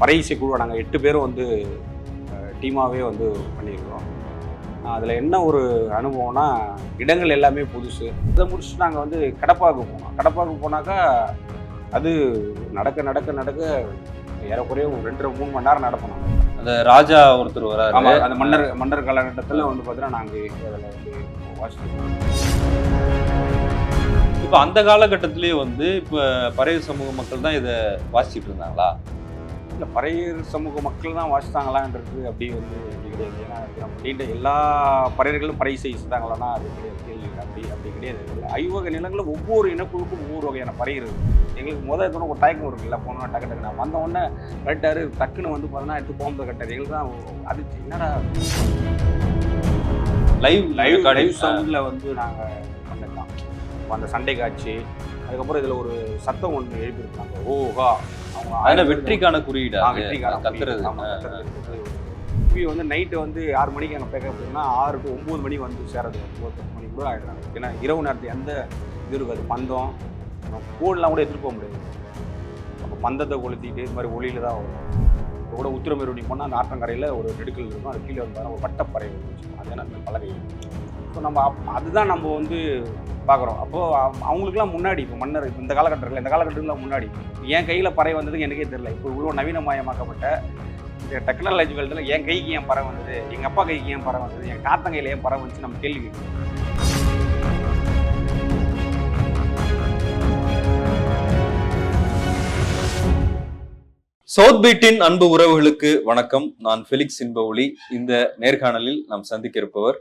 பறை இசை குழுவை நாங்கள் எட்டு பேரும் வந்து டீமாகவே வந்து பண்ணியிருக்கிறோம். அதில் என்ன ஒரு அனுபவம்னா இடங்கள் எல்லாமே புதுசு. இதை முடிச்சுட்டு நாங்கள் வந்து கடப்பாக்கு போனோம். கடப்பாக்கு போனாக்கா அது நடக்க நடக்க நடக்க ஏறக்குறைய ஒரு ரெண்டரை மூணு மணி நேரம் நடக்கணும் அந்த ராஜா ஒருத்தர் வராரு. ஆமாம் அந்த மன்னர் மன்னர் காலகட்டத்தில் வந்து பார்த்தீங்கன்னா நாங்கள் அதில் வந்து வாசிச்சிருக்கோம் இப்போ அந்த காலகட்டத்திலேயே வந்து இப்போ பறைய சமூக மக்கள் தான் இதை வாசிச்சுட்டு இருந்தாங்களா? இல்லை பறையர் சமூக மக்கள் தான் வாசித்தாங்களான்றது அப்படி வந்து அப்படி கிடையாது. ஏன்னா நீண்ட எல்லா பறையர்களும் பறை செய்தாங்களான்னா அது கிடையாது. அப்படி அப்படி கிடையாது. ஐவகை நிலங்களில் ஒவ்வொரு இனக்குழுக்கும் ஒவ்வொரு வகையான பறை இருக்குது எங்களுக்கு முதல் எடுத்தோன்னே ஒரு தயக்கம் இருக்குல்ல போனோம் டக்கு டக்கு நான் வந்த உடனே கட்டாரு டக்குன்னு வந்து பார்த்தோன்னா எடுத்து போகும்போது கட்டாரு எங்களுக்கு தான் அது என்னடா? லைவ் லைவ் லைவ் சவுண்டில் வந்து நாங்கள் பண்ணிருக்கோம் அந்த சண்டை காட்சி அதுக்கப்புறம் இதில் ஒரு சத்தம் ஒன்று எழுப்பியிருக்காங்க. ஓஹா! பேர் வெற்றிக்கான குறியீடு. வெற்றிக்கான கத்துறது. டிவி வந்து நைட்டு வந்து ஆறு மணிக்கு அங்கே பேக்க அப்படின்னா ஆறு டு ஒம்பது மணி வந்து சேரது ஒம்பது பத்து மணி கூட ஆகிடுறாங்க ஏன்னா இரவு நேரத்து எந்த இது இருக்காது. பந்தம் கோல்லாம் கூட எடுத்துகிட்டு போக முடியாது. அப்போ பந்தத்தை கொளுத்திட்டு இது மாதிரி ஒளியில தான் வரும். இப்போ கூட உத்திரமேருடி போனால் அந்த ஆற்றங்கரையில் ஒரு நெடுக்கல் இருக்கும். அது கீழே வந்து ஒரு இருக்கும் அதே நம்ம பலகை. ஸோ நம்ம அப்- அதுதான் நம்ம வந்து பார்க்குறோம். அப்போது அவங்களுக்குலாம் முன்னாடி இப்போ மன்னர் இப்போ இந்த காலகட்டத்தில் இந்த காலகட்டத்தில் முன்னாடி என் கையில் பறவை வந்ததுக்கு எனக்கே தெரியல. இப்போ இவ்வளோ நவீனமயமாக்கப்பட்ட டெக்னாலஜி வேல்டில் என் கைக்கு ஏன் பறவை வந்தது எங்கள் அப்பா கைக்கு ஏன் பறவை வந்தது என் தாத்தன் கையில் ஏன் பறவை வந்துச்சு நம்ம கேள்வி சவுத் பீட்டின் அன்பு உறவுகளுக்கு வணக்கம். நான் ஃபெலிக்ஸ் இன்பஒளி இந்த நேர்காணலில் நாம் சந்திக்க இருப்பவர்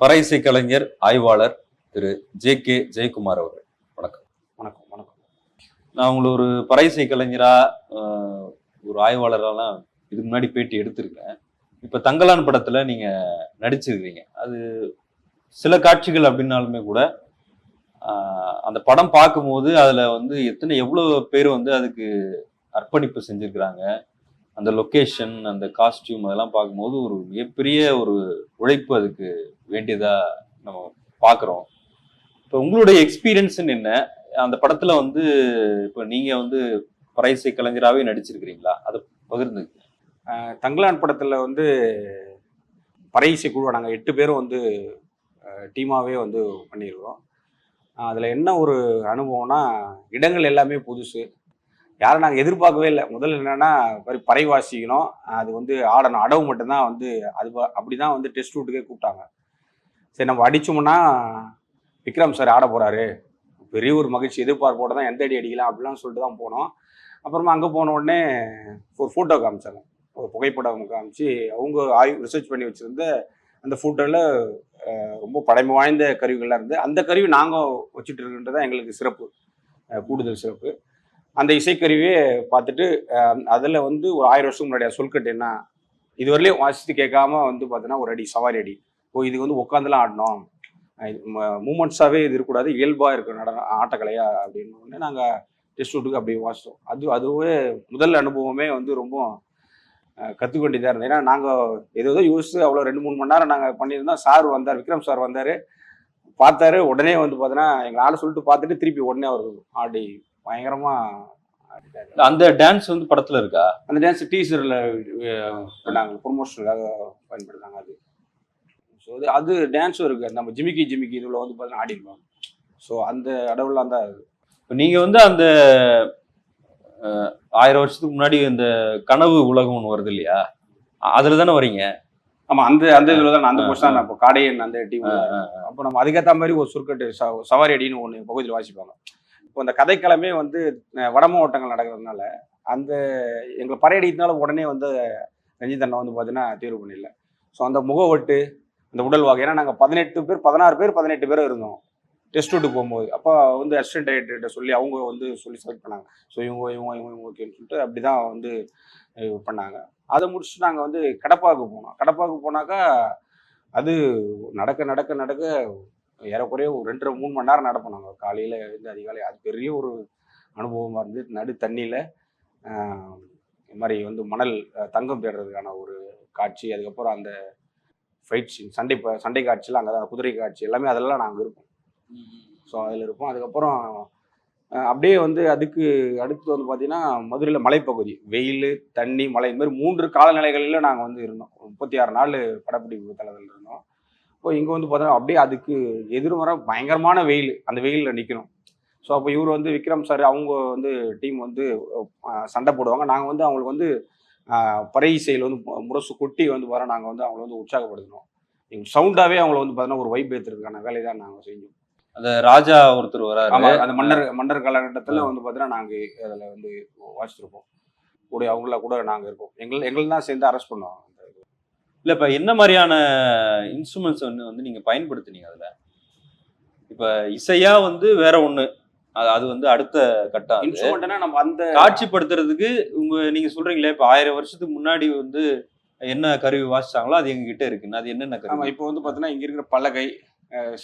பறை இசை கலைஞர் ஆய்வாளர் திரு ஜே கே ஜெயக்குமார் அவர்கள். வணக்கம். வணக்கம் வணக்கம். நான் உங்களை ஒரு பறை இசை கலைஞரா ஒரு ஆய்வாளரெல்லாம் இதுக்கு முன்னாடி பேட்டி எடுத்திருக்கேன். இப்ப தங்கலான் படத்துல நீங்க நடிச்சிருக்கீங்க. அது சில காட்சிகள் அப்படின்னாலுமே கூட அந்த படம் பார்க்கும்போது அதுல வந்து எத்தனை எவ்வளவு பேர் வந்து அதுக்கு அர்ப்பணிப்பு செஞ்சிருக்கிறாங்க அந்த லொக்கேஷன் அந்த காஸ்டியூம் அதெல்லாம் பார்க்கும்போது ஒரு மிகப்பெரிய ஒரு உழைப்பு அதுக்கு வேண்டியதா நம்ம பார்க்குறோம். இப்போ உங்களுடைய எக்ஸ்பீரியன்ஸ் என்ன? அந்த படத்தில் வந்து இப்போ நீங்கள் வந்து பறைசை கலைஞராகவே நடிச்சிருக்கிறீங்களா? அதை பகிர்ந்து. தங்கலான் படத்தில் வந்து பறை குழுவை நாங்கள் எட்டு பேரும் வந்து டீமாகவே வந்து பண்ணியிருக்கிறோம். அதில் என்ன ஒரு அனுபவம்னா இடங்கள் எல்லாமே புதுசு. யாரும் நாங்கள் எதிர்பார்க்கவே இல்லை. முதல்ல என்னென்னா பறை வாசிக்கணும் அது வந்து ஆடணும். அடவு மட்டும்தான் வந்து அது அப்படி தான் வந்து டெஸ்ட் ரூட்டுக்கே கூப்பிட்டாங்க. சரி நம்ம அடிச்சோம்னா விக்ரம் சார் ஆட போகிறாரு பெரிய ஒரு மகிழ்ச்சி. எதிர்பார்ப்போட தான் எந்த அடி அடிக்கலாம் அப்படிலாம் சொல்லிட்டு தான் போனோம். அப்புறமா அங்கே போன உடனே ஒரு ஃபோட்டோ காமிச்சாங்க. ஒரு புகைப்படம் காமிச்சு அவங்க ஆய்வு ரிசர்ச் பண்ணி வச்சுருந்த அந்த ஃபோட்டோவில் ரொம்ப பழமை வாய்ந்த கருவிகள்லாம் இருந்து அந்த கருவி நாங்கள் வச்சுட்டு இருக்கின்றது தான் எங்களுக்கு சிறப்பு. கூடுதல் சிறப்பு. அந்த இசைக்கருவியே பார்த்துட்டு அதில் வந்து ஒரு ஆயிரம் வருஷம் முன்னாடி சொல்கட்டு என்ன இதுவரையிலையும் வாசித்து கேட்காம வந்து பார்த்தீங்கன்னா ஒரு அடி சவாரி அடி. ஓ இது வந்து உட்காந்துலாம் ஆடணும். மூமெண்ட்ஸாகவே இது இருக்கக்கூடாது இயல்பாக இருக்கிற நட ஆட்டக்கலையா அப்படின்னு நாங்கள் டெஸ்ட் ரூட்டுக்கு அப்படி வாசித்தோம் அது அதுவே முதல் அனுபவமே வந்து ரொம்ப கற்றுக்க வேண்டியதாக இருந்தது. ஏன்னா நாங்கள் ஏதோ யோசிச்சு அவ்வளோ ரெண்டு மூணு மணி நேரம் நாங்கள் பண்ணியிருந்தோம். சார் வந்தார் விக்ரம் சார் வந்தார். பார்த்தாரு உடனே வந்து பார்த்தீங்கன்னா எங்களை ஆளை சொல்லிட்டு பார்த்துட்டு திருப்பி உடனே அவர் ஆடி பயங்கரமாக ஆடிட்டாரு அந்த டான்ஸ் வந்து படத்துல இருக்கா? அந்த டான்ஸ் டீசரில் பண்ணாங்க ப்ரொமோஷனுக்காக பயன்படுத்தாங்க அது. ஸோ அது அது டான்ஸும் இருக்குது நம்ம ஜிமிக்கி ஜிமிக்கி இதில் வந்து பார்த்தீங்கன்னா ஆடிருக்கோம். ஸோ அந்த அளவுலாம் தான் இப்போ நீங்க வந்து அந்த ஆயிரம் வருஷத்துக்கு முன்னாடி இந்த கனவு உலகம் ஒன்று வருது இல்லையா? அதுல தானே வரீங்க? ஆமாம் அந்த அந்த இதில் தான் நான் அந்த கொஸ்டின் நான் இப்போ காடையன் அந்த டீம் அப்போ நம்ம அதுக்கேற்ற மாதிரி ஒரு சுருக்கட்டு சவாரி அடின்னு ஒன்று பகுதியில் வாசிப்பாங்க. இப்போ அந்த கதைக்களமே வந்து வட மாவட்டங்கள் நடக்கிறதுனால அந்த எங்களை பறையடிக்கிறதுனால உடனே வந்து ரஞ்சித் அண்ணா வந்து பார்த்தீங்கன்னா தேர்வு பண்ணிடல. ஸோ அந்த முகவட்டு அந்த உடல் வாக்கு ஏன்னா நாங்கள் பதினெட்டு பேர் பதினாறு பேர் பதினெட்டு பேர் இருந்தோம். டெஸ்ட் விட்டு போகும்போது. அப்போ வந்து அசிஸ்டன்ட் டைரக்டர்கிட்ட சொல்லி அவங்க வந்து சொல்லி செலக்ட் பண்ணாங்க. ஸோ இவங்க இவங்க இவங்க இவங்க ஓகேன்னு சொல்லிட்டு அப்படி தான் வந்து பண்ணாங்க. அதை முடிச்சுட்டு நாங்கள் வந்து கடப்பாவுக்கு போனோம். கடப்பாவுக்கு போனாக்கா அது நடக்க நடக்க நடக்க ஏறக்குறைய ஒரு ரெண்டரை மூணு மணி நேரம் நடப்போம் நாங்கள் காலையில் இருந்து அதிகாலை அது பெரிய ஒரு அனுபவமாக இருந்து நடு தண்ணியில் இது மாதிரி வந்து மணல் தங்கம் தேடுறதுக்கான ஒரு காட்சி அதுக்கப்புறம் அந்த ஃபைட் சீன் சண்டை சண்டை காட்சியில் அங்கே தான் குதிரை காட்சி எல்லாமே அதெல்லாம் நாங்கள் இருப்போம். ஸோ அதில் இருப்போம். அதுக்கப்புறம் அப்படியே வந்து அதுக்கு அடுத்து வந்து பார்த்தீங்கன்னா மதுரையில் மலைப்பகுதி வெயில் தண்ணி மழை இந்த மாதிரி மூன்று காலநிலைகளில் நாங்கள் வந்து இருந்தோம். முப்பத்தி ஆறு நாள் படப்பிடிப்பு தளத்தில் இருந்தோம். இப்போ இங்கே வந்து பார்த்தோன்னா அப்படியே அதுக்கு எதிர்மறை பயங்கரமான வெயில் அந்த வெயிலில் நிற்கணும் ஸோ அப்போ இவர் வந்து விக்ரம் சார் அவங்க வந்து டீம் வந்து சண்டை போடுவாங்க. நாங்கள் வந்து அவங்களுக்கு வந்து பறை இசையில் வந்து முரசு கொட்டி வந்து வர நாங்கள் வந்து அவங்கள வந்து உற்சாகப்படுத்தணும் எங்கள் சவுண்டாகவே அவங்கள வந்து பார்த்தீங்கன்னா ஒரு வைப் ஏற்றுறதுக்கான வேலையை தான் நாங்கள் செஞ்சோம். அந்த ராஜா ஒருத்தர் வராரு. அந்த மன்னர் மன்னர் காலகட்டத்தில் வந்து பார்த்தீங்கன்னா நாங்கள் அதில் வந்து வாசிச்சிருப்போம். கூட அவங்கள கூட நாங்கள் இருப்போம். எங்கள் எங்களை தான் சேர்ந்து அரெஸ்ட் பண்ணுவோம். இல்ல இப்ப என்ன மாதிரியான இன்ஸ்ட்ருமெண்ட்ஸ் வந்து வந்து நீங்க பயன்படுத்துனீங்க அதுல? இப்ப இசையா வந்து வேற ஒண்ணு. அது வந்து அடுத்த கட்டம். இன்ஸ்ட்ருமெண்ட்னா நம்ம அந்த காட்சிப்படுத்துறதுக்கு உங்க நீங்க சொல்றீங்களே இப்ப ஆயிரம் வருஷத்துக்கு முன்னாடி வந்து என்ன கருவி வாசிச்சாங்களோ அது எங்க கிட்ட இருக்குன்னு. அது என்னென்ன கருவி? இப்போ வந்து பார்த்தீங்கன்னா இங்க இருக்கிற பலகை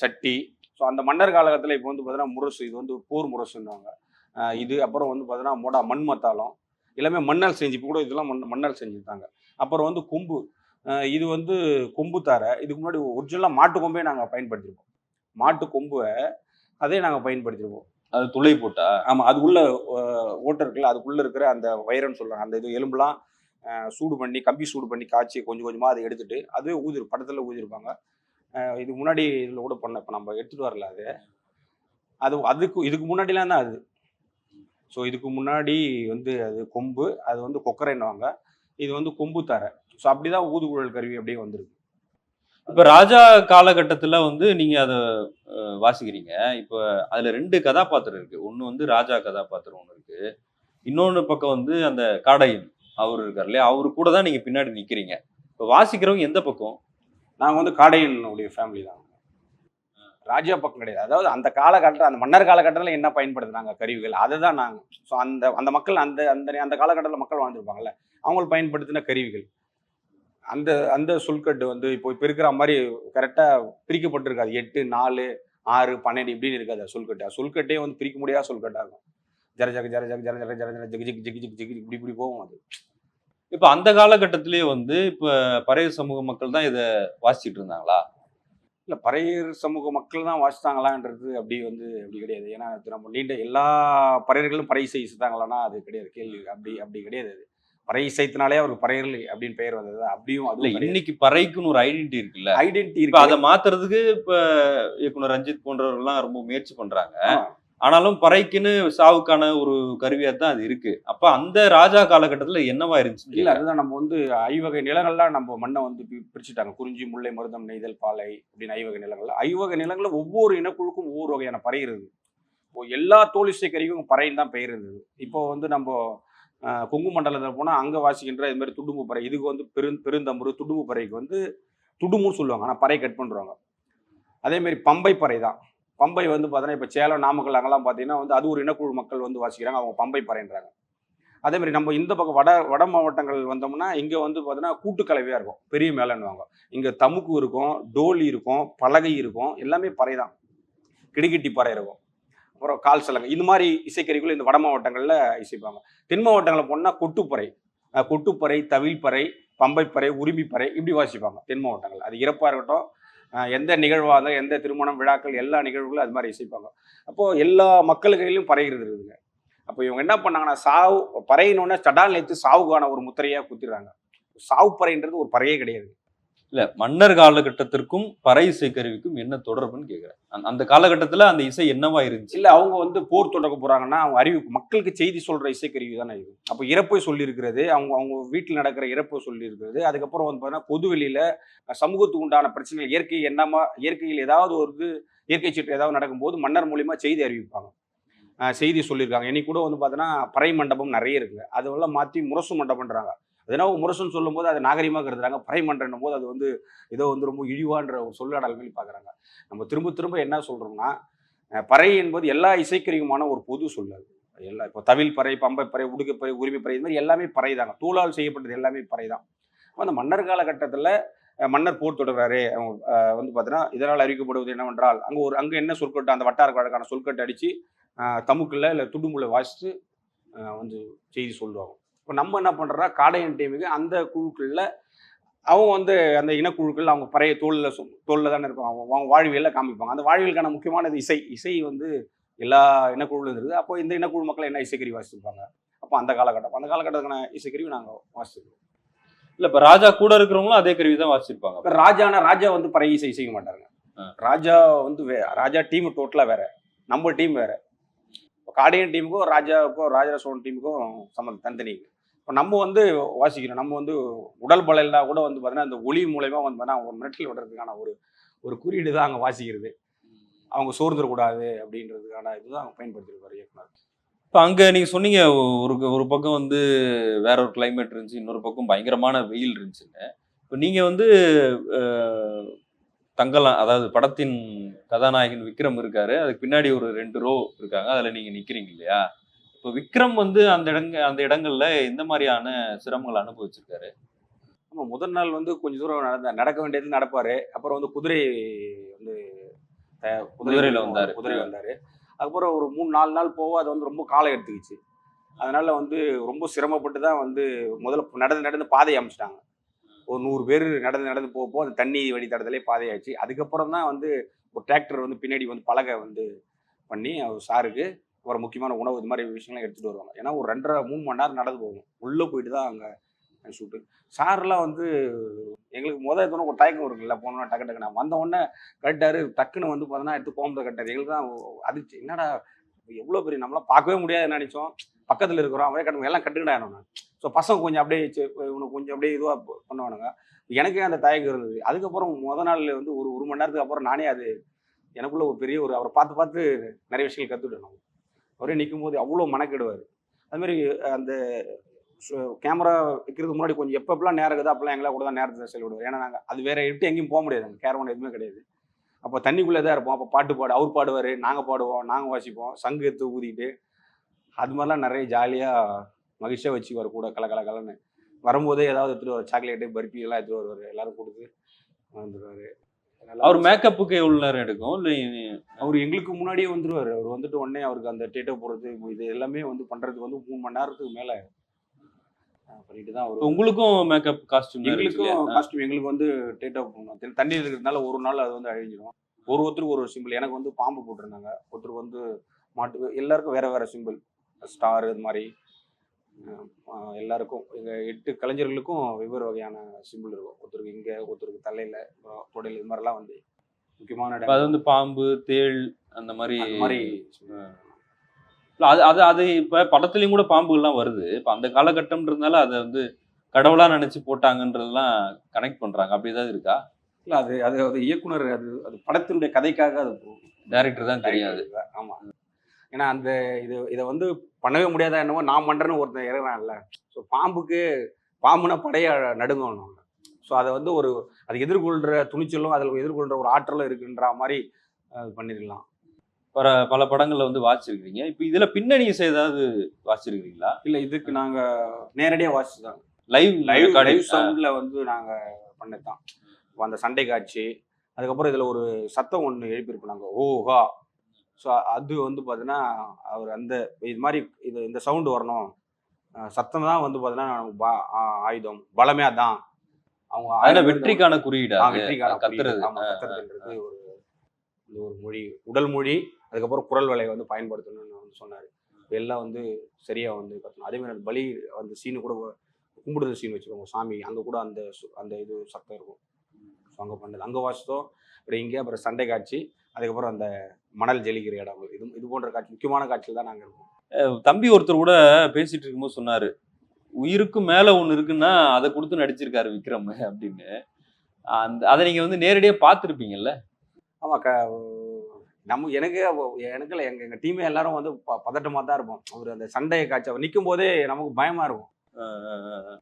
சட்டி. ஸோ அந்த மன்னர் காலகட்டத்தில் இப்போ வந்து பார்த்தீங்கன்னா முரசு. இது வந்து போர் முரசுன்னுவாங்க. இது அப்புறம் வந்து பார்த்தீங்கன்னா மொடா மண் மத்தாளம் எல்லாமே மண்ணால் செஞ்சு இப்போ கூட இதெல்லாம் மண் மண்ணால் செஞ்சுருந்தாங்க அப்புறம் வந்து கொம்பு. இது வந்து கொம்பு தாரை. இதுக்கு முன்னாடி ஒரிஜினலாக மாட்டு கொம்பே நாங்கள் பயன்படுத்தியிருப்போம் மாட்டு கொம்பை அதே நாங்கள் பயன்படுத்தியிருப்போம் அது துளை போட்டா? ஆமா அது உள்ள அஹ், ஓட்டை இருக்குல்ல அதுக்குள்ள இருக்கிற அந்த வைரம்னு சொல்றாங்க. அந்த இது எலும்புலாம் சூடு பண்ணி கம்பி சூடு பண்ணி காய்ச்சி கொஞ்சம் கொஞ்சமா அதை எடுத்துட்டு அதுவே ஊதி படத்துல ஊதிருப்பாங்க. இது முன்னாடி இதுல கூட பண்ண இப்போ நம்ம எடுத்துட்டு வரல அது. அது அதுக்கு இதுக்கு முன்னாடிலாம் தான் அது. ஸோ இதுக்கு முன்னாடி வந்து அது கொம்பு அது வந்து கொக்கரைன்னுவாங்க. இது வந்து கொம்பு தரை. ஸோ அப்படிதான் ஊதுகுழல் கருவி அப்படியே வந்திருக்கு. இப்ப ராஜா காலகட்டத்துல வந்து நீங்க அதை வாசிக்கிறீங்க. இப்ப அதுல ரெண்டு கதாபாத்திரம் இருக்கு. ஒன்று வந்து ராஜா கதாபாத்திரம் ஒன்று இருக்கு. இன்னொன்னு பக்கம் வந்து அந்த காடையன் அவர் இருக்கார் இல்லையா? அவரு கூட தான் நீங்க பின்னாடி நிக்கிறீங்க. இப்போ வாசிக்கிறவங்க எந்த பக்கம்? நாங்கள் வந்து காடையனுடைய ஃபேமிலி தான். ராஜா பக்கம் கிடையாது. அதாவது அந்த காலகட்டத்தில் அந்த மன்னர் காலகட்டத்தில் என்ன பயன்படுத்துனாங்க கருவிகள்? அதை தான் நாங்கள் ஸோ அந்த அந்த மக்கள் அந்த அந்த அந்த காலகட்டத்தில் மக்கள் வாழ்ந்துருப்பாங்கல்ல அவங்களுக்கு பயன்படுத்தின கருவிகள். அந்த அந்த சொல்கட்டு வந்து இப்போ இப்போ இருக்கிற மாதிரி கரெக்டாக பிரிக்கப்பட்டிருக்காது. எட்டு நாலு ஆறு பன்னெண்டு இப்படின்னு இருக்காது சொல்கட்டு. சொல்கட்டே வந்து பிரிக்க முடியாத சொல்கட்டாக இருக்கும். ஜர ஜக ஜர ஜக ஜர ஜர ஜர ஜர ஜிக் ஜிக் ஜிக் ஜிக் ஜிகி இப்படி இப்படி போகும் அது. இப்போ அந்த காலகட்டத்திலேயே வந்து இப்போ பறைய சமூக மக்கள் தான் இதை வாசிச்சுட்டு இருந்தாங்களா? இல்லை பறையர் சமூக மக்கள் தான் வாசித்தாங்களான்றது அப்படி வந்து அப்படி கிடையாது. ஏன்னா நம்ம நீண்ட எல்லா பறையர்களும் பறை இசை இசைத்தாங்களான்னா அது கிடையாது. கேள்வி. அப்படி அப்படி கிடையாது அது. பறை இசைத்தினாலே அவருக்கு பறையர்கள் அப்படின்னு பெயர் வந்தது. அப்படியும் அது இன்னைக்கு பறைக்குன்னு ஒரு ஐடென்டிட்டி இருக்குல்ல. ஐடென்டிட்டி இப்ப அதை இருக்கு மாத்துறதுக்கு இப்ப இயக்குனர் ரஞ்சித் போன்றவர்கள்லாம் ரொம்ப முயற்சி பண்றாங்க. ஆனாலும் பறைக்குன்னு சாவுக்கான ஒரு கருவியா தான் அது இருக்கு. அப்ப அந்த ராஜா காலகட்டத்துல என்னவா இருந்துச்சு இல்ல அதுதான் நம்ம வந்து ஐவகை நிலங்கள்லாம் நம்ம மண்ணை வந்து பிரிச்சுட்டாங்க. குறிஞ்சி முல்லை மருதம் நெய்தல் பாலை அப்படின்னு ஐவகை நிலங்கள் ஐவகை நிலங்கள்ல ஒவ்வொரு இனக்குழுக்கும் ஒவ்வொரு வகையான பறை இருக்குது இப்போ எல்லா தோலிசை கருவிக்கும் பறைன்னு தான் பெயர் இருந்தது. இப்போ வந்து நம்ம கொங்கு மண்டலத்தில் போனால் அங்கே வாசிக்கின்ற இது மாதிரி துடும்பு பறை இதுக்கு வந்து பெரு பெருந்தம்புரு துடும்பு பறைக்கு வந்து துடுமுன்னு சொல்லுவாங்க. ஆனால் பறை கட் பண்ணுறாங்க அதே மாதிரி பம்பை பறை தான். பம்பை வந்து பார்த்தீங்கன்னா இப்போ சேலம் நாமக்கல் அங்கெல்லாம் பார்த்தீங்கன்னா வந்து அது ஒரு இனக்குழு மக்கள் வந்து வாசிக்கிறாங்க அவங்க பம்பை பறைன்றாங்க அதே மாதிரி நம்ம இந்த பக்கம் வட வட மாவட்டங்கள் வந்தோம்னா இங்கே வந்து பார்த்தீங்கன்னா கூட்டுக்கலவையாக இருக்கும். பெரிய மேளன்னுவாங்க. இங்கே தமுக்கு இருக்கும் டோலி இருக்கும் பலகை இருக்கும் எல்லாமே பறை தான். கிடிகிட்டி பறை இருக்கும். அப்புறம் கால் சலங்கை. இந்த மாதிரி இசைக்கருவிகள் இந்த வட மாவட்டங்களில் இசைப்பாங்க. தென் மாவட்டங்களில் போனால் கொட்டுப்பறை. கொட்டுப்பறை தவிழ்பறை பம்பைப்பறை உரிமைப்பறை இப்படி வாசிப்பாங்க தென் மாவட்டங்கள். அது இறப்பாக இருக்கட்டும் எந்த நிகழ்வாக இருந்தால் எந்த திருமணம் விழாக்கள் எல்லா நிகழ்வுகளும் அது மாதிரி இசைப்பாங்க. அப்போது எல்லா மக்கள் கையிலும் பறைகிறது இருக்குதுங்க. அப்போ இவங்க என்ன பண்ணாங்கன்னா சாவு பறையினோடனே சடால் நேற்று சாவுக்கான ஒரு முத்திரையாக குத்திடுறாங்க. சாவு பறைன்றது ஒரு பறையே கிடையாது. இல்ல மன்னர் காலகட்டத்திற்கும் பறை இசை கருவிக்கும் என்ன தொடர்புன்னு கேக்குறேன். அந்த- காலகட்டத்துல அந்த இசை என்னவா இருந்துச்சு? இல்லை அவங்க வந்து போர் தொடக்க போறாங்கன்னா அவங்க அறிவிப்பு மக்களுக்கு செய்தி சொல்ற இசைக்கருவி தானே இது. அப்போ இறப்பை சொல்லியிருக்கிறது அவங்க அவங்க வீட்டில் நடக்கிற இறப்பை சொல்லியிருக்கிறது. அதுக்கப்புறம் வந்து பார்த்தீங்கன்னா பொதுவெளியில சமூகத்துக்கு உண்டான பிரச்சனைகள் இயற்கை என்னமா இயற்கையில் ஏதாவது ஒரு இயற்கை சீற்று ஏதாவது நடக்கும்போது மன்னர் மூலியமா செய்தி அறிவிப்பாங்க. செய்தி சொல்லியிருக்காங்க. இன்னைக்கு கூட வந்து பார்த்தீங்கன்னா பறை மண்டபம் நிறைய இருக்குது அதெல்லாம் மாற்றி முரசு மண்டபம்ன்றாங்க. அதனால முரசுன்னு சொல்லும்போது அது நாகரிகமாக கருதுறாங்க. பறை போது அது வந்து ஏதோ வந்து ரொம்ப இழிவான்ற ஒரு சொல்லாடல் மாதிரி பார்க்குறாங்க. நம்ம திரும்ப திரும்ப என்ன சொல்கிறோம்னா பறை என்பது எல்லா இசைக்கருவியுமான ஒரு பொது சொல் அது. எல்லா இப்போ தவில் பறை பம்பை பறை உடுக்கப்பறை உரிமை பறை இது மாதிரி எல்லாமே பறை தாங்க. தூளால் செய்யப்பட்டது எல்லாமே பறை தான். அந்த மன்னர் காலகட்டத்தில் மன்னர் போர் தொடர்றாரு அவங்க, வந்து பார்த்தீங்கன்னா இதனால் அறிவிக்கப்படுவது என்னவென்றால் அங்கே ஒரு அங்கே என்ன சொற்கட்டு அந்த வட்டார வழக்கான சொற்கட்டு அடித்து தமுக்கில் இல்லை துடுமுல வாசித்து வந்து செய்தி சொல்லுவாங்க. இப்போ நம்ம என்ன பண்ணுறோம்னா காடையன் டீமுக்கு அந்த குழுக்களில் அவங்க வந்து அந்த இனக்குழுக்கள் அவங்க பறைய தோளில் தோளில் தானே இருக்கும். அவங்க அவங்க வாழ்வியலில் காமிப்பாங்க. அந்த வாழ்வியலுக்கான முக்கியமானது இசை. இசை வந்து எல்லா இனக்குழுவும் இருந்தது அப்போ இந்த இனக்குழு மக்கள் என்ன இசைக்கருவி வாசிச்சிருப்பாங்க? அப்போ அந்த காலகட்டம். அந்த காலகட்டத்துக்கான இசைக்கருவி நாங்கள் வாசிச்சிருக்கோம். இல்ல இப்ப ராஜா கூட இருக்கிறவங்களும் அதே கருவி தான் வாசிச்சிருப்பாங்க. இப்போ ராஜானா ராஜா வந்து பறை இசை செய்ய மாட்டாருங்க. ஆ. ராஜா வந்து வே ராஜா டீம் டோட்டலாக வேற. நம்ம டீம் வேற. இப்போ காடியன் டீமுக்கும் ராஜாவுக்கும் ராஜராஜ சோழன் டீமுக்கும் சம்மந்தம் தனித்தனி. இப்போ நம்ம வந்து வாசிக்கிறோம். நம்ம வந்து உடல் பலம்னா கூட வந்து பார்த்தீங்கன்னா அந்த ஒளி மூலயமா வந்து பார்த்தீங்கன்னா ஒரு மிரட்டல் விடுறதுக்கான ஒரு ஒரு குறியீடு தான் அங்கே வாசிக்கிறது. அவங்க சோர்ந்துடக்கூடாது அப்படின்றதுக்கான இதுதான் அவங்க பயன்படுத்திருப்பாரு இயக்குனர். இப்ப அங்க நீங்க சொன்னீங்க ஒரு ஒரு பக்கம் வந்து வேற ஒரு கிளைமேட் இருந்துச்சு இன்னொரு பக்கம் பயங்கரமான வெயில் இருந்துச்சுன்னு. இப்போ நீங்க வந்து தங்கலாம் அதாவது படத்தின் கதாநாயகன் விக்ரம் இருக்காரு. அதுக்கு பின்னாடி ஒரு ரெண்டு ரோ இருக்காங்க. அதுல நீங்க நிக்கிறீங்க இல்லையா? இப்போ விக்ரம் வந்து அந்த இடங்க அந்த இடங்கள்ல எந்த மாதிரியான சிரமங்களை அனுபவிச்சிருக்காரு? ஆமா முதல் நாள் வந்து கொஞ்சம் தூரம் நடந்த நடக்க வேண்டியது நடப்பாரு. அப்புறம் வந்து குதிரை வந்து குதிரையில வந்தாரு. குதிரை வந்தாரு. அதுக்கப்புறம் ஒரு மூணு நாலு நாள் போக அது வந்து ரொம்ப காலம் எடுத்துக்கிச்சு. அதனால வந்து ரொம்ப சிரமப்பட்டு தான் வந்து முதல்ல நடந்து நடந்து பாதை அமைச்சிட்டாங்க. ஒரு நூறு பேர் நடந்து நடந்து போக போக அந்த தண்ணி வழித்தடத்திலே பாதையாச்சு அதுக்கப்புறம் தான் வந்து ஒரு டிராக்டர் வந்து பின்னாடி வந்து பலகை வந்து பண்ணி அவர் சாருக்கு அப்புறம் முக்கியமான உணவு இது மாதிரி விஷயங்கள்லாம் எடுத்துகிட்டு வருவாங்க. ஏன்னா ஒரு ரெண்டரை மூணு மணி நேரம் நடந்து போகும். உள்ளே போயிட்டு தான் அங்கே ஷூட்டு சார்லாம் வந்து எங்களுக்கு முதல் எடுத்தோன்னே ஒரு தயக்கம் இருக்குல்ல போனோம்னா டக்கு டக்கு நான் வந்த உடனே கட்டாரு டக்குன்னு வந்து பார்த்தோன்னா எடுத்து கோம்பத்தை கட்டாரு எங்களுக்கு தான் அதிர்ச்சி. என்னடா எவ்வளோ பெரிய நம்மளாம் பார்க்கவே முடியாது நினைச்சோம்? பக்கத்தில் இருக்கிறோம் அவரே கட்டு எல்லாம் கட்டுக்கிட்டாங்க நான் ஸோ பசங்க கொஞ்சம் அப்படியே இவனுக்கு கொஞ்சம் அப்படியே இதுவாக பண்ணுவானுங்க. எனக்கே அந்த தயக்கம் இருந்தது. அதுக்கப்புறம் முத நாள் வந்து ஒரு ஒரு மணி நேரத்துக்கு அப்புறம் நானே அது எனக்குள்ள ஒரு பெரிய ஒரு அவரை பார்த்து பார்த்து நிறைய விஷயங்கள் கற்றுக்கிட்டேன் அவரே நிற்கும் போது அவ்வளோ மனக்கெடுவார். அதுமாரி அந்த கேமரா வைக்கிறதுக்கு முன்னாடி கொஞ்சம் எப்பப்பெல்லாம் நேரம் இருக்குதோ அப்பெல்லாம் எங்களை கூட தான் நேரத்தை செலவிடுவோம் ஏன்னா நாங்கள் அது வேற விட்டு எங்கேயும் போக முடியாது. அங்கே கேரவன் எதுவுமே கிடையாது. அப்போ தண்ணிக்குள்ளே தான் இருப்போம். அப்போ பாட்டு பாடு அவர் பாடுவார் நாங்கள் பாடுவோம் நாங்கள் வாசிப்போம். சங்கு எடுத்து ஊதிட்டு அது மாதிரிலாம் நிறைய ஜாலியாக மகிழ்ச்சியாக வச்சுக்குவார் கூட கல கல கலன்னு. வரும்போதே ஏதாவது எடுத்துகிட்டு வர சாக்லேட்டு பர்ஃபி எல்லாம் எடுத்துகிட்டு வருவார். எல்லோரும் கொடுத்து வந்துடுவார் அவர் மேக்கப்புக்கு எவ்வளவு நேரம் எடுக்கும்? இல்ல அவர் எங்களுக்கு முன்னாடியே வந்துருவாரு. அவர் வந்துட்டு உடனே அவருக்கு அந்த டேட்டோ போடுறது இது எல்லாமே வந்து பண்றதுக்கு வந்து மூணு மணி நேரத்துக்கு மேல பண்ணிட்டு தான் வரும் உங்களுக்கும் மேக்கப் காஸ்டியூம் எங்களுக்கும் காஸ்டியூம் எங்களுக்கு வந்து டேட்டோ போடணும். தண்ணி இருக்கிறதுனால ஒரு நாள் அது வந்து அழிஞ்சிடும். ஒரு ஒருத்தருக்கு ஒரு ஒரு சிம்பிள் எனக்கு வந்து பாம்பு போட்டிருந்தாங்க. ஒருத்தருக்கு வந்து மாட்டு எல்லாருக்கும் வேற வேற சிம்பிள் ஸ்டார் இது மாதிரி. எல்லாருக்கும் எங்க எட்டு கலைஞர்களுக்கும் வெவ்வேறு வகையான சிம்பிள் இருக்கும். ஒருத்தருக்கு இங்க ஒருத்தருக்கு தலையில அப்புறம் தொடையில இது மாதிரிலாம் வந்து முக்கியமான அது வந்து பாம்பு தேள் அந்த மாதிரி இல்ல, அது அது அது இப்ப படத்துலயும் கூட பாம்புகள்லாம் வருது. இப்ப அந்த காலகட்டம்ன்றதுனால அதை வந்து கடவுளா நினைச்சு போட்டாங்கன்றதெல்லாம் கனெக்ட் பண்றாங்க. அப்படி ஏதாவது இருக்கா? இல்ல அது அது அது இயக்குனர் அது அது படத்தினுடைய கதைக்காக அது டைரக்டர் தான் தெரியாது ஆமா. ஏன்னா அந்த இது இதை வந்து பண்ணவே முடியாதா என்னமோ நான் பண்றேன்னு ஒருத்தன் இறங்குறான்ல. ஸோ பாம்புக்கு பாம்புனா படைய நடுங்கணும் ஸோ அதை வந்து ஒரு அது எதிர்கொள்ற துணிச்சலும் அதில் எதிர்கொள்ற ஒரு ஆற்றலும் இருக்குன்ற மாதிரி அது பண்ணிருக்கலாம் பல பல படங்கள்ல வந்து வாசிச்சிருக்கீங்க இப்ப இதுல பின்னணி இசை ஏதாவது வாசிச்சிருக்கீங்களா இல்ல இதுக்கு நாங்க நேரடியாக வாசிச்சு தான் லைவ் லைவ். லைவ் சவுண்ட்ல வந்து நாங்க பண்ணதான். அந்த சண்டை காட்சி அதுக்கப்புறம் இதுல ஒரு சத்தம் ஒன்று எழுப்பியிருப்போம் நாங்க. ஓஹா! ஸோ அது வந்து பார்த்தீங்கன்னா அவர் அந்த இது மாதிரி இது இந்த சவுண்டு வரணும். சத்தம் தான் வந்து பார்த்தீங்கன்னா ஆயுதம். பலமே அதான். அவங்க அதுல வெற்றிக்கான குறியீடு. வெற்றிக்கான கத்துறது. கத்துறதுன்றது ஒரு ஒரு மொழி. உடல் மொழி அதுக்கப்புறம் குரல் வலையை வந்து பயன்படுத்தணும்னு வந்து சொன்னாரு. எல்லாம் வந்து சரியா வந்து கத்தணும். அதே மாதிரி பலி அந்த சீனு கூட கும்பிடுறது சீன் வச்சுக்கோங்க சாமி. அங்க கூட அந்த அந்த இது சத்தம் இருக்கும். ஸோ அங்கே பண்ணது. அங்கே வாசித்தோம். அப்புறம் இங்கே அப்புறம் சண்டை காட்சி. அதுக்கப்புறம் அந்த மணல் ஜெலிக்கிற இடம் இது இது போன்ற காட்சி முக்கியமான காட்சியில் தான் நாங்கள் இருக்கோம். தம்பி ஒருத்தர் கூட பேசிட்டு இருக்கும்போது சொன்னாரு உயிருக்கு மேல ஒண்ணு இருக்குன்னா அதை கொடுத்து நடிச்சிருக்காரு விக்ரம் அப்படின்னு. அந்த அதை நீங்க வந்து நேரடியா பார்த்திருப்பீங்கல்ல? ஆமாம் க நம்ம எனக்கு எனக்கு இல்லை எங்கள் எங்கள் டீமே எல்லாரும் வந்து ப பதட்டமாக தான் இருப்போம். அவர் அந்த சண்டையை காட்சி அவர் நிற்கும் போதே நமக்கு பயமாக இருக்கும்.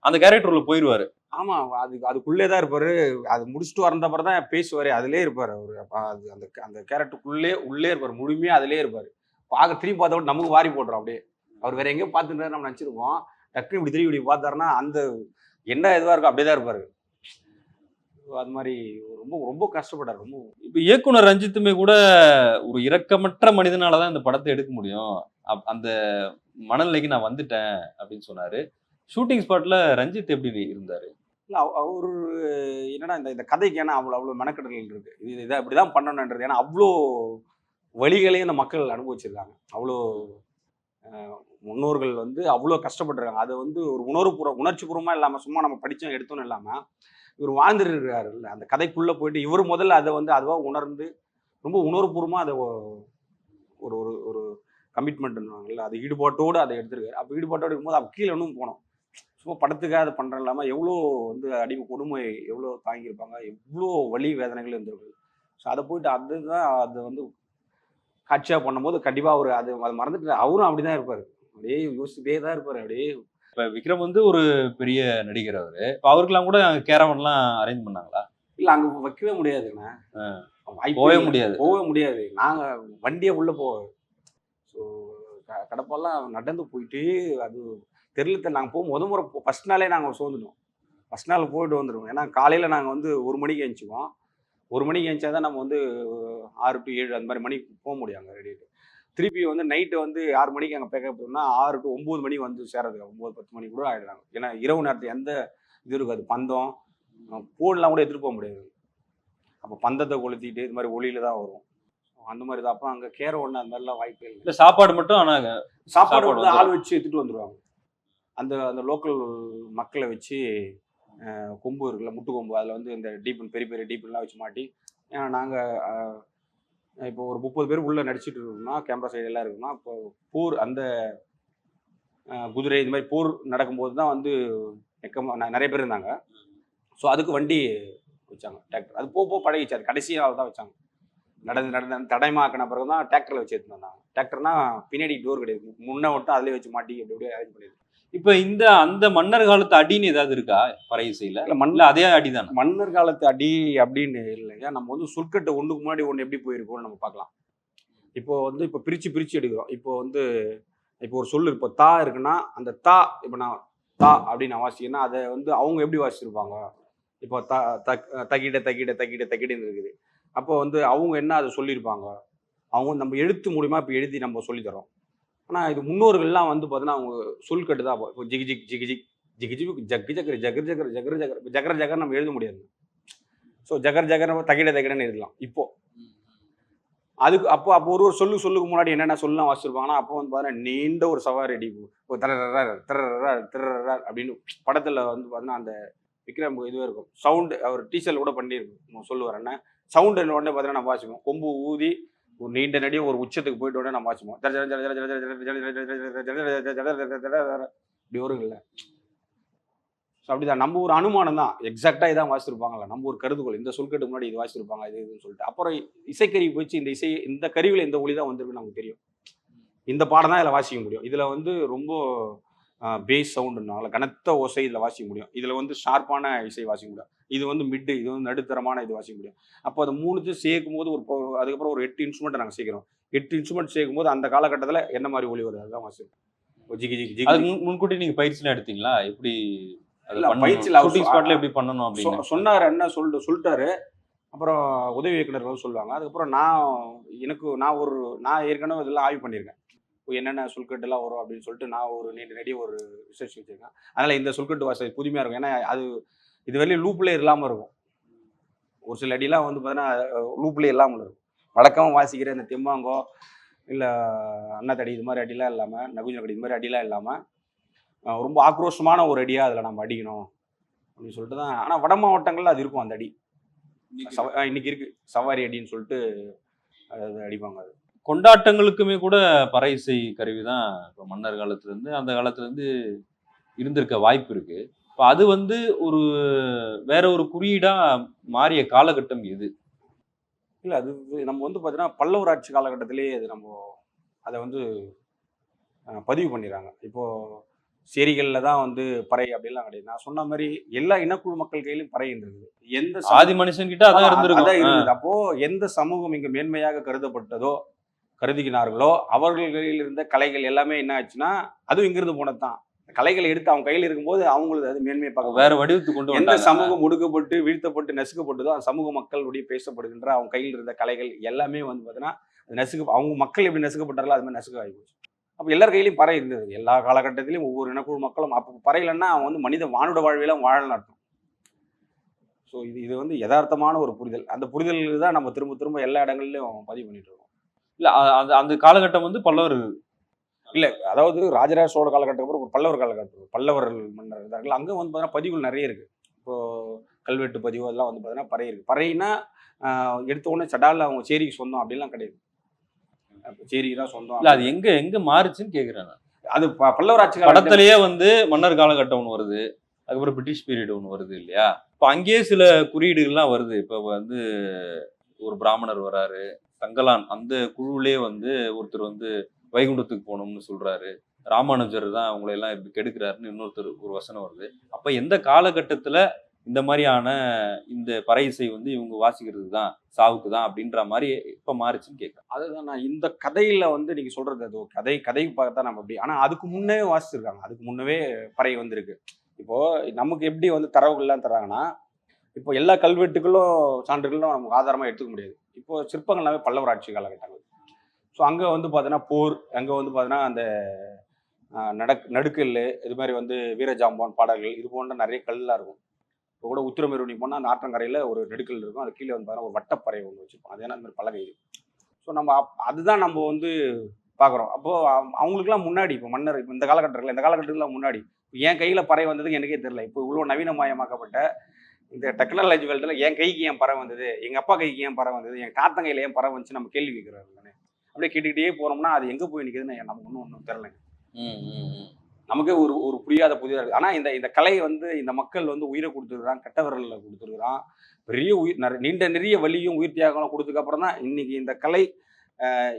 அந்த கேரக்டர்ல போயிருவாரு. ஆமாம் அது அதுக்குள்ளே தான் இருப்பார். அது முடிச்சுட்டு வந்த அப்புறம் தான் பேசுவார். அதிலே இருப்பார் அவர். அது அந்த அந்த கேரக்டருக்குள்ளே உள்ளே இருப்பார். முழுமையாக அதிலே இருப்பார். பார்க்க திரும்பி பார்த்தா கூட நமக்கு வாரி போட்டுரும் அப்படியே. அவர் வேற எங்கேயோ பார்த்துட்டு நம்ம நினச்சிருப்போம். டக்குனு இப்படி திரும்பி இப்படி பார்த்தாருன்னா அந்த என்ன இதுவாக இருக்கோ அப்படியே தான் இருப்பார். அது மாதிரி ரொம்ப ரொம்ப கஷ்டப்பட்டார். ரொம்ப இப்ப இயக்குனர் ரஞ்சித்துமே கூட ஒரு இரக்கமற்ற மனிதனாலதான் இந்த படத்தை எடுக்க முடியும். அந்த மனநிலைக்கு நான் வந்துட்டேன் அப்படின்னு சொன்னாரு. ஷூட்டிங் ஸ்பாட்ல ரஞ்சித் எப்படி இருந்தார்? இல்லை அவர் என்னடா இந்த இந்த கதைக்கு ஏன்னா அவ்வளோ அவ்வளோ மெனக்கெடல் இருக்கு. இது இதை இப்படி தான் பண்ணணுன்றது ஏன்னா அவ்வளோ வழிகளையும் இந்த மக்கள் அனுபவிச்சிருக்காங்க. அவ்வளோ முன்னோர்கள் வந்து அவ்வளோ கஷ்டப்பட்டுருக்காங்க. அதை வந்து ஒரு உணர்வுபூர்வ உணர்ச்சிபூர்வமாக இல்லாமல் சும்மா நம்ம படித்தோம் எடுத்தோம் இல்லாமல் இவர் வாழ்ந்துருக்காருல்ல அந்த கதைக்குள்ளே போயிட்டு இவர் முதல்ல அதை வந்து அதுவாக உணர்ந்து ரொம்ப உணர்வுபூர்வமாக அதை ஒரு ஒரு ஒரு கமிட்மெண்ட்னுவாங்கல்ல அது ஈடுபாட்டோடு அதை எடுத்துருக்காரு. அப்போ ஈடுபாட்டோடு இருக்கும்போது அப்போ கீழே இன்னும் போனோம். சும்மா படத்துக்காக அதை பண்ணுற இல்லாமல் எவ்வளோ வந்து அடிமை கொடுமை எவ்வளோ தாங்கியிருப்பாங்க எவ்வளோ வலி வேதனைகள் இருந்திருக்கு ஸோ அதை போயிட்டு அதுதான் அது வந்து காட்சியாக பண்ணும்போது கண்டிப்பாக அவர் அது அதை மறந்துட்டு அவரும் அப்படி தான் இருப்பார். அப்படியே யோசிச்சுட்டே தான் இருப்பார் அப்படியே. இப்ப விக்ரம் வந்து ஒரு பெரிய நடிகர் அவரு. இப்ப அவருக்கெல்லாம் கூட கேரவன்லாம் அரேஞ்ச் பண்ணாங்களா? இல்லை அங்கே வைக்கவே முடியாதுண்ணே போகவே. முடியாது. போகவே முடியாது. நாங்கள் வண்டியே உள்ளே போவோம் ஸோ கடப்பெல்லாம் நடந்து போயிட்டு அது தெருலத்தை நாங்கள் போகும் முத முறை ஃபஸ்ட் நாளே நாங்கள் சோர்ந்துட்டோம். ஃபஸ்ட் நாள் போயிட்டு வந்துடுவோம் ஏன்னா காலையில் நாங்கள் வந்து ஒரு மணிக்கு எழுந்துக்குவோம் ஒரு மணிக்கு எழுந்தா தான் நம்ம வந்து ஆறு டு ஏழு அந்த மாதிரி மணிக்கு போக முடியும் அங்கே ரெடிட்டு திருப்பி வந்து நைட்டு வந்து ஆறு மணிக்கு அங்கே பேக்கப் பண்ணா ஆறு டு ஒம்பது மணி வந்து சேர்றதுக்கு ஒம்பது பத்து மணி கூட ஆகிடுறாங்க ஏன்னா இரவு நேரத்தில் எந்த இது இருக்காது. பந்தம் போன்லாம் கூட எடுத்துகிட்டு போக முடியாது. அப்போ பந்தத்தை கொளுத்திட்டு இது மாதிரி ஒளியில தான் வரும். அந்த மாதிரி தான். அப்போ அங்கே கேர ஒன்று அந்த மாதிரிலாம் வாய்ப்பே இல்லை. சாப்பாடு மட்டும் ஆனா சாப்பாடு. ஆள் வச்சு எடுத்துட்டு வந்துருவாங்க. அந்த அந்த லோக்கல் மக்களை வச்சு கொம்பு இருக்குல்ல முட்டு கொம்பு அதில் வந்து இந்த டீப்பன் பெரிய பெரிய டீப்பன்லாம் வச்சு மாட்டி ஏன்னா நாங்கள் இப்போ ஒரு முப்பது பேர் உள்ளே நடிச்சிட்டு இருக்கோம்னா கேமரா சைடு எல்லாம் இருக்குன்னா இப்போ போர் அந்த குதிரை இது மாதிரி போர் நடக்கும்போது தான் வந்து நெக்கமாக ந- நிறைய பேர் இருந்தாங்க. ஸோ அதுக்கு வண்டி வச்சாங்க டிராக்டர் அது போக போக பழகிச்சு அது கடைசி நாள் தான் வச்சாங்க. நடந்து நடந்து தடயமாக்கின பிறகு தான் டிராக்டரில் வச்சு எடுத்துட்டு வந்தாங்க. டிராக்டர்னா பின்னாடி டோர் கிடையாது. முன்னே மட்டும் அதிலே வச்சு மாட்டி அப்படி அப்படியே அரேஞ்ச் பண்ணிடுது இப்ப இந்த அந்த மன்னர் காலத்து அடின்னு ஏதாவது இருக்கா? பறை இசையில? இல்லை மண் இல்ல அதே அடிதானா? மன்னர் காலத்து அடி அப்படின்னு இல்லைங்க நம்ம வந்து சொற்கட்டு ஒன்றுக்கு முன்னாடி ஒன்று எப்படி போயிருக்கோம்னு நம்ம பார்க்கலாம். இப்போ வந்து இப்போ பிரித்து பிரித்து எடுக்கிறோம். இப்போ வந்து இப்போ ஒரு சொல்லு இப்போ தா இருக்குன்னா அந்த தா இப்போ நான் தா அப்படின்னு வாசிக்கிறேன்னா அதை வந்து அவங்க எப்படி வாசிச்சிருப்பாங்க? இப்போ த தக் தகிட தகிட தகிட தகிடன்னு இருக்குது. அப்போ வந்து அவங்க என்ன அதை சொல்லியிருப்பாங்க? அவங்க நம்ம எழுத்து மூலியமா இப்போ எழுதி நம்ம சொல்லித்தரோம். ஆனால் இது முன்னோர்கள்லாம் வந்து பார்த்தீங்கன்னா அவங்க சொல் கட்டு தான் இப்போ ஜிகி ஜிக் ஜிகி ஜிக் ஜிகி ஜிக் ஜக்கு ஜக்கர் ஜகர் ஜகர் ஜகர் ஜகர் ஜகர் ஜகர் நம்ம எழுத முடியாது. ஸோ ஜகர் ஜகர் தகிட தகிடன்னு எழுதலாம். இப்போது அதுக்கு அப்போ அப்போ ஒரு ஒரு சொல்லு சொல்லுக்கு முன்னாடி என்னென்ன சொல்லலாம் வச்சுருப்பாங்கன்னா அப்போ வந்து பார்த்தீங்கன்னா நீண்ட ஒரு சவாரி அடி. இப்போ தரர் தரர் அப்படின்னு படத்தில் வந்து பார்த்தீங்கன்னா அந்த விக்ரம் இதுவே இருக்கும். சவுண்டு அவர் டீச்சர் கூட பண்ணியிருக்கும். சொல்லுவார் என்ன? சவுண்டு உடனே பார்த்தீங்கன்னா நம்ம வாசிப்போம். கொம்பு ஊதி ஒரு நீண்ட நடி ஒரு உச்சத்துக்கு போயிட்டு உடனே நம்ம வாசிப்போம் இப்படி வருங்கல்ல ஸோ அப்படிதான் நம்ம ஒரு அனுமானம் தான் எக்ஸாக்டாக இதான் வாசிச்சிருப்பாங்களா நம்ம ஒரு கருதுகோள் இந்த சொல்கட்டு முன்னாடி இது வாசிச்சிருப்பாங்க இது இதுன்னு சொல்லிட்டு அப்புறம் இசைக்கருவி போயிடுச்சு இந்த இசை இந்த கருவியில் இந்த ஒளி தான் வந்திருக்கு நமக்கு தெரியும் இந்த பாடம் தான் இதில் வாசிக்க முடியும் இதில் வந்து ரொம்ப பேஸ் சவுண்டுனால கனத்த ஓசை இதில் வாசிக்க முடியும். இதில் வந்து ஷார்ப்பான இசை வாசிக்க முடியும். இது வந்து மிட்டு இது வந்து நடுத்தரமான இது வாசிக்க முடியும். அப்போ அது மூணுத்தையும் சேர்க்கும் போது ஒரு அதுக்கப்புறம் ஒரு எட்டு இன்ஸ்ட்ருமெண்ட் நாங்கள் சேர்க்கிறோம். எட்டு இன்ஸ்ட்ருமெண்ட் சேர்க்கும் போது அந்த காலகட்டத்தில் என்ன மாதிரி ஒளி வருது? அதுதான் வாசிக்கும் ஜிகி ஜிகி ஜிகி அது முன்- முன்கூட்டி நீங்க பயிற்சிலாம் எடுத்தீங்களா? எப்படி பயிற்சியில ஸ்பாட்ல எப்படி பண்ணணும் அப்படின்னு. சொன்னாரு என்ன சொல்லிட்டு சொல்லிட்டாரு. அப்புறம் உதவி இயக்குனர்கள் சொல்லுவாங்க. அதுக்கப்புறம் நான் எனக்கு நான் ஒரு நான் ஏற்கனவே இதெல்லாம் ஆய்வு பண்ணியிருக்கேன். என்னென்ன சொற்கட்டுலாம் வரும்? அப்படின்னு சொல்லிட்டு நான் ஒரு நடி ஒரு ரிசர்ச் வச்சிருக்கேன். அதனால இந்த சொற்கட்டு வாசல் புதுமையாக இருக்கும். ஏன்னா அது இது வரையும் லூப்லேயே இல்லாமல் இருக்கும். ஒரு சில அடிலாம் வந்து பார்த்தீங்கன்னா லூப்லேயே இல்லாமல் இருக்கும். வழக்கமாக வாசிக்கிற இந்த தெம்மாங்கோ இல்லை அன்னத்தடி இது மாதிரி அடிலாம் இல்லாமல் நகுஜனக்கடி இது மாதிரி அடிலாம் இல்லாமல் ரொம்ப ஆக்ரோஷமான ஒரு அடியாக அதில் நம்ம அடிக்கணும் அப்படின்னு சொல்லிட்டு தான். ஆனால் வட மாவட்டங்கள்ல அது இருக்கும் அந்த அடி. சவ- இன்னைக்கு இருக்கு. சவாரி அடின்னு சொல்லிட்டு அது அடிப்பாங்க அது. கொண்டாட்டங்களுக்குமே கூட பறை இசை கருவி தான் இப்போ மன்னர் காலத்துல இருந்து அந்த காலத்துல இருந்து இருந்திருக்க வாய்ப்பு இருக்கு. இப்போ அது வந்து ஒரு வேற ஒரு குறியீடா மாறிய காலகட்டம் எது? இல்லை அது வந்து நம்ம வந்து பார்த்தீங்கன்னா பல்லவர் ஆட்சி காலகட்டத்திலேயே அது நம்ம அதை வந்து பதிவு பண்ணிடுறாங்க. இப்போ சேரிகளில் தான் வந்து பறை அப்படிலாம் கிடையாது. நான் சொன்ன மாதிரி எல்லா இனக்குழு மக்கள் கையிலும் பறை இருந்தது. எந்த ஆதி மனுஷன் கிட்ட அதான் இருந்தது. அப்போ எந்த சமூகம் இங்க மேன்மையாக கருதப்பட்டதோ கருதினார்களோ அவர்கள் கையில் இருந்த கலைகள் எல்லாமே என்ன ஆச்சுன்னா அதுவும் இங்கிருந்து போனது தான் கலைகளை எடுத்து அவங்க கையில் இருக்கும்போது அவங்களுக்கு அது மேன்மையை பார்க்க வேற வடிவத்துக்கு கொண்டு எந்த சமூகம் ஒடுக்கப்பட்டு வீழ்த்தப்பட்டு நசுக்கப்பட்டதோ அந்த சமூக மக்களுடைய பேசப்படுகின்ற அவங்க கையில் இருந்த கலைகள் எல்லாமே வந்து பார்த்தீங்கன்னா நசுக்க அவங்க மக்கள் எப்படி நசுக்கப்பட்டார்களோ அது மாதிரி நசுக்க ஆகி போச்சு அப்போ எல்லார் கையிலையும் பறை இருந்தது. எல்லா காலகட்டத்திலையும் ஒவ்வொரு இனக்குழு மக்களும் அப்போ பறை இல்லைன்னா அவங்க வந்து மனித வானுட வாழ்வியெல்லாம் வாழலாம் அர்த்தம் ஸோ இது இது வந்து யதார்த்தமான ஒரு புரிதல். அந்த புரிதல் தான் நம்ம திரும்ப திரும்ப எல்லா இடங்கள்லையும் பதிவு பண்ணிட்டு இருக்கோம். இல்ல அ- அது அந்த காலகட்டம் வந்து பல்லவர். இல்ல அதாவது ராஜராஜ சோழ அப்புறம் ஒரு பல்லவர் காலகட்டம். பல்லவர் மன்னர் இருந்தார்கள். அங்க வந்து பார்த்தீங்கன்னா பதிவுகள் நிறைய இருக்கு. இப்போ கல்வெட்டு பதிவு அதெல்லாம் வந்து பார்த்தீங்கன்னா பறை இருக்கு. ஆஹ், எடுத்த உடனே சடால அவங்க சேரிக்கு சொந்தம் அப்படிலாம் கிடையாது. சேரிக்கு தான் சொந்தம் இல்ல அது எங்க எங்க மாறுச்சுன்னு கேக்குறேன் நான். அது ப- பல்லவர் ஆட்சி காலத்துல படத்திலேயே வந்து மன்னர் காலகட்டம் ஒன்று வருது. அதுக்கப்புறம் பிரிட்டிஷ் பீரியட் ஒன்று வருது இல்லையா? இப்போ அங்கேயே சில குறியீடுகள்லாம் வருது. இப்போ வந்து ஒரு பிராமணர் வராரு. தங்கலான் அந்த குழுவிலே வந்து ஒருத்தர் வந்து வைகுண்டத்துக்கு போகணும்னு சொல்றாரு. ராமானுஜர் தான் அவங்களை எல்லாம் இப்படி கெடுக்கிறாருன்னு இன்னொருத்தர் ஒரு வசனம் வருது. அப்ப எந்த காலகட்டத்துல இந்த மாதிரியான இந்த பறை இசை வந்து இவங்க வாசிக்கிறது தான் சாவுக்கு தான் அப்படின்ற மாதிரி இப்போ மாறிச்சுன்னு கேட்குறேன் அதுதான் நான் இந்த கதையில வந்து நீங்க சொல்றது அது கதை கதை பார்த்தா நம்ம அப்படி. ஆனா அதுக்கு முன்னே வாசிச்சிருக்காங்க. அதுக்கு முன்னவே பறை வந்திருக்கு. இப்போ நமக்கு எப்படி வந்து தரவுகள்லாம் தராங்கன்னா இப்போ எல்லா கல்வெட்டுகளும் சான்றுகளும் நமக்கு ஆதாரமா எடுத்துக்க முடியாது. இப்போ சிற்பங்கள் எல்லாமே பல்லவர் ஆட்சி காலகட்டங்கள். ஸோ அங்கே வந்து பார்த்தீங்கன்னா போர் அங்கே வந்து பார்த்தீங்கன்னா அந்த நடக் நடுக்கல் இது மாதிரி வந்து வீரஜாம்பான் பாடல்கள் இது போன்ற நிறைய கல்லாம் இருக்கும். இப்போ கூட உத்திரமேரூர் போனால் அந்த ஆற்றங்கரையில் ஒரு நெடுக்கல் இருக்கும். அது கீழே வந்து பார்த்தீங்கன்னா ஒரு வட்டப்பறை ஒன்று வச்சுருப்போம் அது ஏன்னா அந்த மாதிரி பலகை இது. ஸோ நம்ம அப்- அதுதான் நம்ம வந்து பார்க்குறோம் அப்போது அவங்களுக்குலாம் முன்னாடி இப்போ மன்னர் இப்போ இந்த காலகட்டத்தில் இந்த காலகட்டத்தில் முன்னாடி இப்போ என் கையில் பறை வந்ததுக்கு எனக்கே தெரில இப்போ இவ்வளோ நவீனமயமாக்கப்பட்ட இந்த டெக்னாலஜி வேல்டில் என் கைக்கு ஏன் பறை வந்தது? எங்கள் அப்பா கைக்கு ஏன் பறை வந்தது? என் தாத்தன் கையில் ஏன் பறை வந்துச்சு? நம்ம கேள்வி கேட்குறாரு தானே அப்படியே கேட்டுக்கிட்டே போனோம்னா அது எங்கே போய் நிற்குதுன்னு நமக்கு ஒன்றும் ஒன்றும் தெரிலங்க நமக்கே ஒரு ஒரு புரியாத புதிதாக இருக்குது ஆனால் இந்த இந்த கலை வந்து இந்த மக்கள் வந்து உயிரை கொடுத்துருக்குறான் கெட்ட விரலில் கொடுத்துருக்குறான் பெரிய உயிர் நிறைய நீண்ட நிறைய வலியும் உயிர் தியாகம் கொடுத்ததுக்கு அப்புறம் தான் இன்னைக்கு இந்த கலை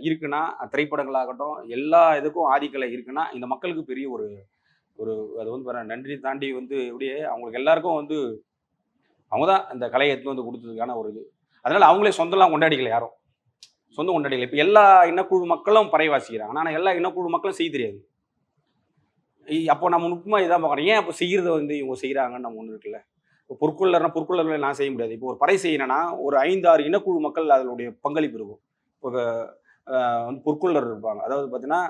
இருக்குன்னா திரைப்படங்களாகட்டும் எல்லா இதுக்கும் ஆதிக்கலை இருக்குன்னா இந்த மக்களுக்கு பெரிய ஒரு ஒரு அது வந்து நன்றி தாண்டி வந்து எப்படியே அவங்களுக்கு எல்லாருக்கும் வந்து அவங்க தான் இந்த கலையை எடுத்து வந்து கொடுத்ததுக்கான ஒரு இது. அதனால அவங்களே சொந்தம்லாம் கொண்டாடிக்கல யாரும். சொந்தம் கொண்டாடிக்கல. இப்போ எல்லா இனக்குழு மக்களும் பறைவாசிக்கிறாங்க. ஆனால் எல்லா இனக்குழு மக்களும் செய்ய தெரியாது. அப்போ நம்ம நுட்பமாக இதான் பார்க்குறோம் ஏன் அப்போ செய்கிறத வந்து இவங்க செய்கிறாங்கன்னு நம்ம ஒன்று இருக்குல்ல? இப்போ பொற்கொள்ளர்னா பொற்கொள்ளர்களை நான் செய்ய முடியாது. இப்போ ஒரு பறை செய்யணும்னா ஒரு ஐந்து ஆறு இனக்குழு மக்கள் அதனுடைய பங்களிப்பு இருக்கும். இப்போ வந்து பொற்கொள்ளர் இருப்பாங்க. அதாவது பார்த்தீங்கன்னா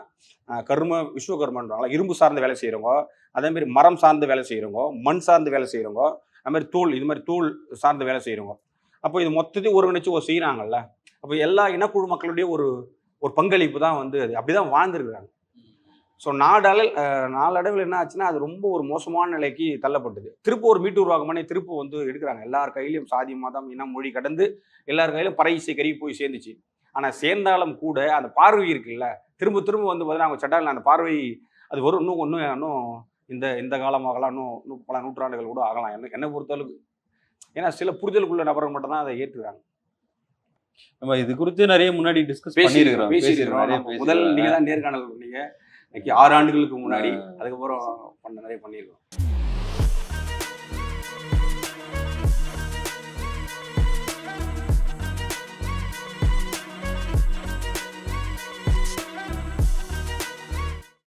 அஹ், கர்ம விஸ்வகர்மன்றாங்களா? இரும்பு சார்ந்த வேலை செய்கிறவங்க அதேமாரி மரம் சார்ந்த வேலை செய்கிறவங்க மண் சார்ந்த வேலை செய்கிறவங்க அது மாதிரி தூள் இது மாதிரி தூள் சார்ந்த வேலை செய்கிறவங்க அப்போ இது மொத்தத்தையும் ஒருங்கிணைச்சு ஒரு செய்கிறாங்கல்ல அப்போ எல்லா இனக்குழு மக்களுடைய ஒரு ஒரு பங்களிப்பு தான் வந்து அது. அப்படி தான் வாழ்ந்துருக்குறாங்க ஸோ நாடளவில் நாளடைவில் என்ன ஆச்சுன்னா அது ரொம்ப ஒரு மோசமான நிலைக்கு தள்ளப்பட்டது. திருப்ப ஒரு மீட்டு உருவாக்கமானே திருப்ப வந்து எடுக்கிறாங்க. எல்லார் கையிலையும் சாதி மதம் இனம் மொழி கடந்து எல்லார் கையிலும் பறை இசை கருவி போய் சேர்ந்துச்சு. ஆனால் சேர்ந்தாலும் கூட அந்த பார்வை இருக்குல்ல திரும்ப திரும்ப வந்து பார்த்தீங்கன்னா அவங்க சட்டாவில் அந்த பார்வை அது வரும். இன்னும் ஒன்றும் இன்னும் இந்த இந்த காலமாகலாம் இன்னும் பல நூற்றாண்டுகள் கூட ஆகலாம். என்ன என்னை பொறுத்தளவுக்கு. ஏன்னா சில புரிதலுக்குள்ள நபர்கள் மட்டும் தான் அதை ஏற்றுக்கிறாங்க நம்ம இது குறித்து நிறைய முன்னாடி டிஸ்கஸ் பண்ணிருக்கிறோம் பேசியிருக்கிறோம். முதல் பேசியிருக்கிறோம். நீங்க தான் நேர்காணல் பண்ணீங்க. இன்னைக்கு ஆறு ஆண்டுகளுக்கு முன்னாடி அதுக்கப்புறம் பண்ண நிறைய பண்ணியிருக்கோம்.